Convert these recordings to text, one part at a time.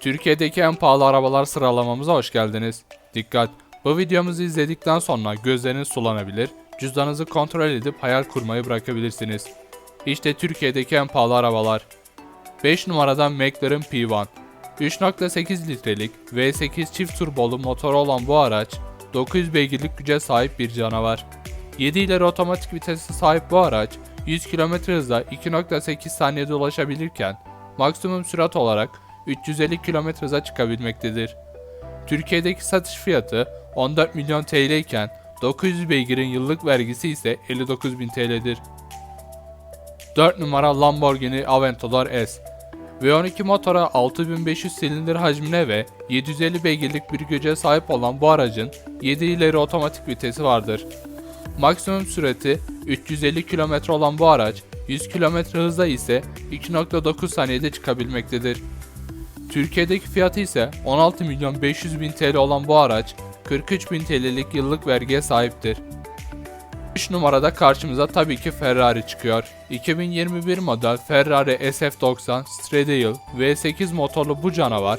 Türkiye'deki en pahalı arabalar sıralamamıza hoş geldiniz. Dikkat! Bu videomuzu izledikten sonra gözleriniz sulanabilir, cüzdanınızı kontrol edip hayal kurmayı bırakabilirsiniz. İşte Türkiye'deki en pahalı arabalar. 5 numaradan McLaren P1. 3.8 litrelik V8 çift turbolu motoru olan bu araç 900 beygirlik güce sahip bir canavar. 7 ileri otomatik vitese sahip bu araç 100 km hızla 2.8 saniyede ulaşabilirken maksimum sürat olarak 350 km hıza çıkabilmektedir. Türkiye'deki satış fiyatı 14 milyon TL iken 900 beygirin yıllık vergisi ise 59 bin TL'dir. 4 numara Lamborghini Aventador S V12 motora 6500 silindir hacmine ve 750 beygirlik bir güce sahip olan bu aracın 7 ileri otomatik vitesi vardır. Maksimum sürati 350 km olan bu araç 100 km hızla ise 2.9 saniyede çıkabilmektedir. Türkiye'deki fiyatı ise 16 milyon 500 bin TL olan bu araç 43 bin TL'lik yıllık vergiye sahiptir. 3 numarada karşımıza tabii ki Ferrari çıkıyor. 2021 model Ferrari SF90 Stradale V8 motorlu bu canavar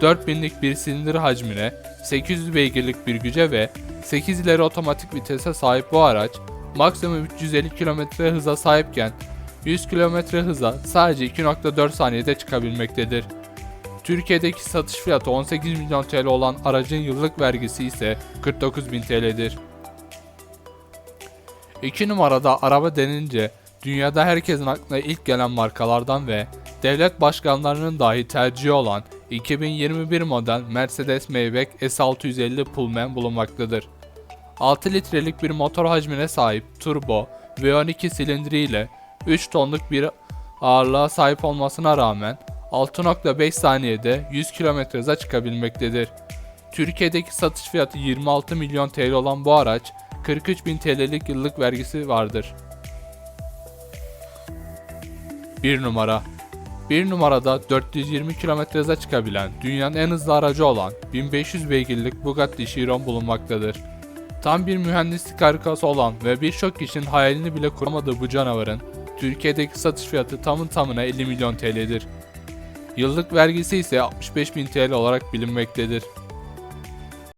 4000'lik bir silindir hacmine, 800 beygirlik bir güce ve 8 ileri otomatik vitese sahip bu araç maksimum 350 km hıza sahipken 100 km hıza sadece 2.4 saniyede çıkabilmektedir. Türkiye'deki satış fiyatı 18 milyon TL olan aracın yıllık vergisi ise 49 bin TL'dir. 2 numarada araba denince dünyada herkesin aklına ilk gelen markalardan ve devlet başkanlarının dahi tercihi olan 2021 model Mercedes Maybach S650 Pullman bulunmaktadır. 6 litrelik bir motor hacmine sahip turbo V12 silindiriyle 3 tonluk bir ağırlığa sahip olmasına rağmen 6.5 saniyede 100 km hıza çıkabilmektedir. Türkiye'deki satış fiyatı 26 milyon TL olan bu araç 43 bin TL'lik yıllık vergisi vardır. 1 numara 1 numarada 420 km hıza çıkabilen dünyanın en hızlı aracı olan 1500 beygirlik Bugatti Chiron bulunmaktadır. Tam bir mühendislik harikası olan ve birçok kişinin hayalini bile kuramadığı bu canavarın Türkiye'deki satış fiyatı tamın tamına 50 milyon TL'dir. Yıllık vergisi ise 65 bin TL olarak bilinmektedir.